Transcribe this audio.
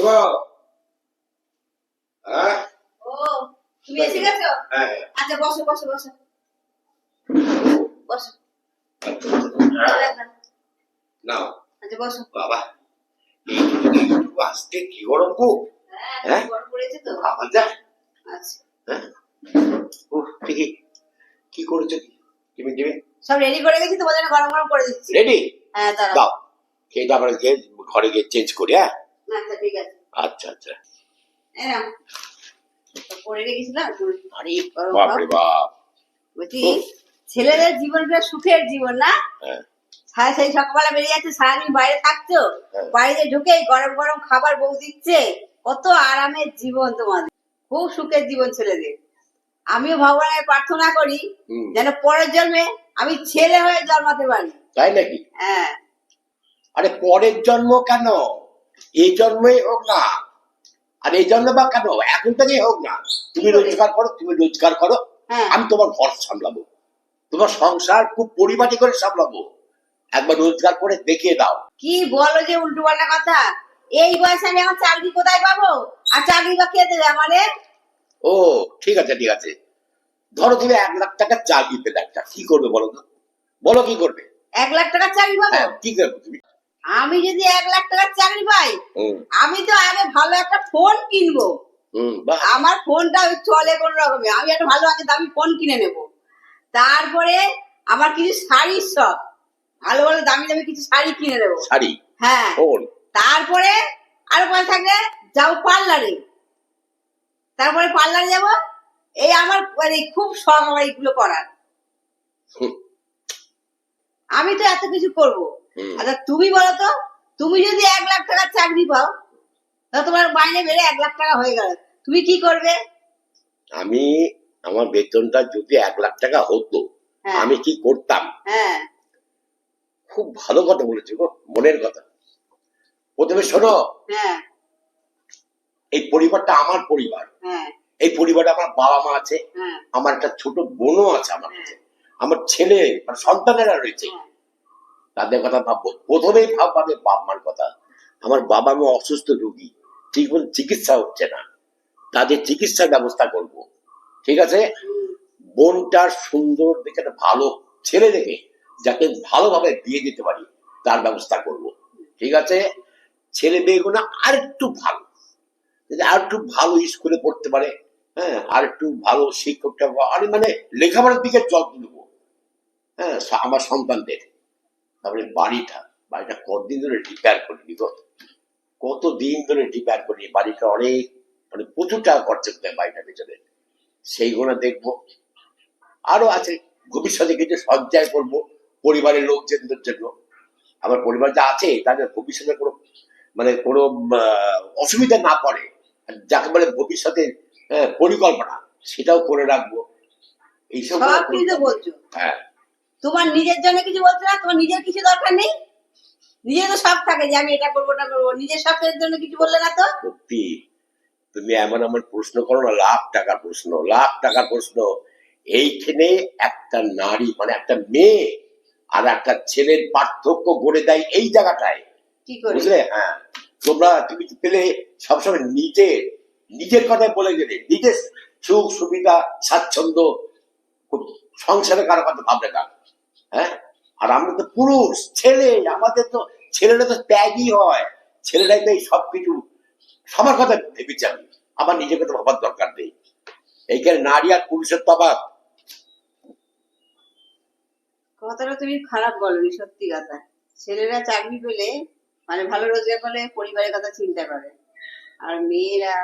গো হ্যাঁ? ও তুমি এসে গেছো? হ্যাঁ। আচ্ছা বসো বসো বসো। বসো। নাও। আচ্ছা বসো। বাবা আজকে কি গরম গো হ্যাঁ? গরম পড়েছে তো। বাবা যা। আচ্ছা। হ্যাঁ? ঠিকই। কি করেছ সব রেডি করে গেছি তোমার জন্য গরম গরম করে দিচ্ছি। রেডি হ্যাঁ দাও। খেয়ে তারপরে ঘরে গিয়ে চেঞ্জ করি হ্যাঁ? আচ্ছা ঠিক আছে। আচ্ছা আচ্ছা। এই নাও। রেখেছিলাম আরে গরম বাপরে বাপ। বলছি ছেলেদের জীবনটা সুখের জীবন না? হ্যাঁ। সেই সকালবেলা বেরিয়ে যাচ্ছে সারাদিন বাইরে থাকছো হ্যাঁ। বাইরে ঢুকে গরম গরম খাবার বউ দিচ্ছে কত আরামের জীবন তোমাদের। খুব সুখের জীবন ছেলেদের। আমিও ভগবানের প্রার্থনা করি যেন পরের জন্মে আমি ছেলে হয়ে জন্মাতে পারি। তাই নাকি? হ্যাঁ। আরে পরের জন্ম কেন? এই জন্মই হোক না আর এই জন্ম বা কেন? এখন থেকেই হোক না। তুমি রোজগার করো তুমি রোজগার করো হ্যাঁ। আমি তোমার ঘর সামলাবো। তোমার সংসার খুব পরিপাটি করে সামলাবো। একবার রোজগার করে দেখিয়ে দাও। কি বলো যে উল্টো পাল্টা কথা? এই বয়সে আমি এখন চাকরি কোথায় পাবো? আর চাকরি বা কে দেবে আমাদের? ও ঠিক আছে ঠিক আছে। ধরো তুমি এক লাখ টাকা চাকরি পেলে একটা। কি করবে বলো তো? বলো কি করবে? এক লাখ টাকা চাকরি পাবো? হ্যাঁ কি করবে তুমি? আমি যদি এক লাখ টাকার চাকরি পাই আমি তো আগে ভালো একটা ফোন কিনবো। আমার ফোনটা চলে কোন রকমে। আমি একটা ভালো আগে দামি ফোন কিনে নেব। তারপরে আমার কিছু শাড়ির শখ ভালো ভালো দামি দামি কিছু শাড়ি কিনে নেব। শাড়ি? হ্যাঁ। তারপরে আরও পয়সা থাকলে যাব পার্লারে। তারপরে পার্লারে যাব। এই আমার মানে খুব শখ আমার এইগুলো করার। আমি তো এত কিছু করব। আচ্ছা তুমি বলো তো তুমি যদি এক লাখ টাকার চাকরি পাও তা তোমার মাইনে বেড়ে এক লাখ টাকা হয়ে গেল। তুমি কি করবে? আমি আমার বেতনটা যদি এক লাখ টাকা হতো হ্যাঁ। আমি কি করতাম? হ্যাঁ। খুব ভালো কথা বলেছ গো মনের কথা। প্রথমে শোনো হ্যাঁ। এই পরিবারটা আমার পরিবার। এই পরিবারে আমার বাবা মা আছে আমার একটা ছোট বোনও আছে আমার কাছে। আমার ছেলে সন্তানেরা রয়েছে। তাদের কথা ভাববো। প্রথমেই ভাববে বাপ মার কথা। আমার বাবা মা অসুস্থ রোগী, ঠিক মতো চিকিৎসা হচ্ছে না। তাদের চিকিৎসার ব্যবস্থা করব। ঠিক আছে? বোনটার সুন্দর দেখে ভালো ছেলে দেখে যাকে ভালোভাবে বিয়ে দিতে পারি, তার ব্যবস্থা করব। ঠিক আছে? ছেলে মেয়েগুলো আর একটু ভালো। আর একটু ভালো স্কুলে পড়তে পারে হ্যাঁ আর একটু ভালো শিক্ষকটা আর মানে লেখাপড়ার দিকে যত্ন নেব। হ্যাঁ আমার সন্তানদের। তারপরে বাড়িটা বাড়িটা কতদিন ধরে রিপেয়ার করিনি গো? কত দিন ধরে রিপেয়ার করিনি? বাড়িটা অনেক মানে প্রচুর টাকা খরচা করতে বাড়িটার পেছনে। সেইগুলো দেখব। আরও আছে ভবিষ্যতে কিছু সঞ্চয় করব পরিবারের লোকজনদের জন্য। আমার পরিবার যা আছে তাদের ভবিষ্যতে কোনো মানে কোনো অসুবিধা না পড়ে। যাকে বলে ভবিষ্যতে পরিকল্পনা সেটাও করে রাখব। এইসব হ্যাঁ। তোমার নিজের জন্য কিছু বলছো না তোমার নিজের কিছু দরকার নেই। নিজের তো সব থাকে যে আমি এটা করব ওটা করব। নিজের শখের জন্য কিছু বললে না তো? সত্যি তুমি এমন এমন প্রশ্ন করো না লাখ টাকার প্রশ্ন লাখ টাকার প্রশ্ন। এইখানে একটা নারী মানে একটা মেয়ে আর একটা ছেলের পার্থক্য গড়ে দেয় এই জায়গাটায়। কি করে? বুঝলে? হ্যাঁ। তোমরা তুমি পেলে সবসময় নিজের নিজের কথাই বলে গেলে নিজের সুখ সুবিধা স্বাচ্ছন্দ্য সংসারে কারও কথা ভাবলে না। হ্যাঁ? আর আমরা তো পুরুষ, ছেলে, আমাদের তো ছেলেরা তো ত্যাগই হয়। ছেলেরাই তো এই সবকিছু সবার কথা ভেবেছি আমি। আমার নিজের কথা ভাবার দরকার নেই। এইখানে নারী আর পুরুষের তফাৎ। কথাটা তুমি খারাপ বলনি, সত্যি কথা। ছেলেরা চাকরি পেলে মানে ভালো রোজগার করলে পরিবারের কথা চিন্তা করে। আর মেয়েরা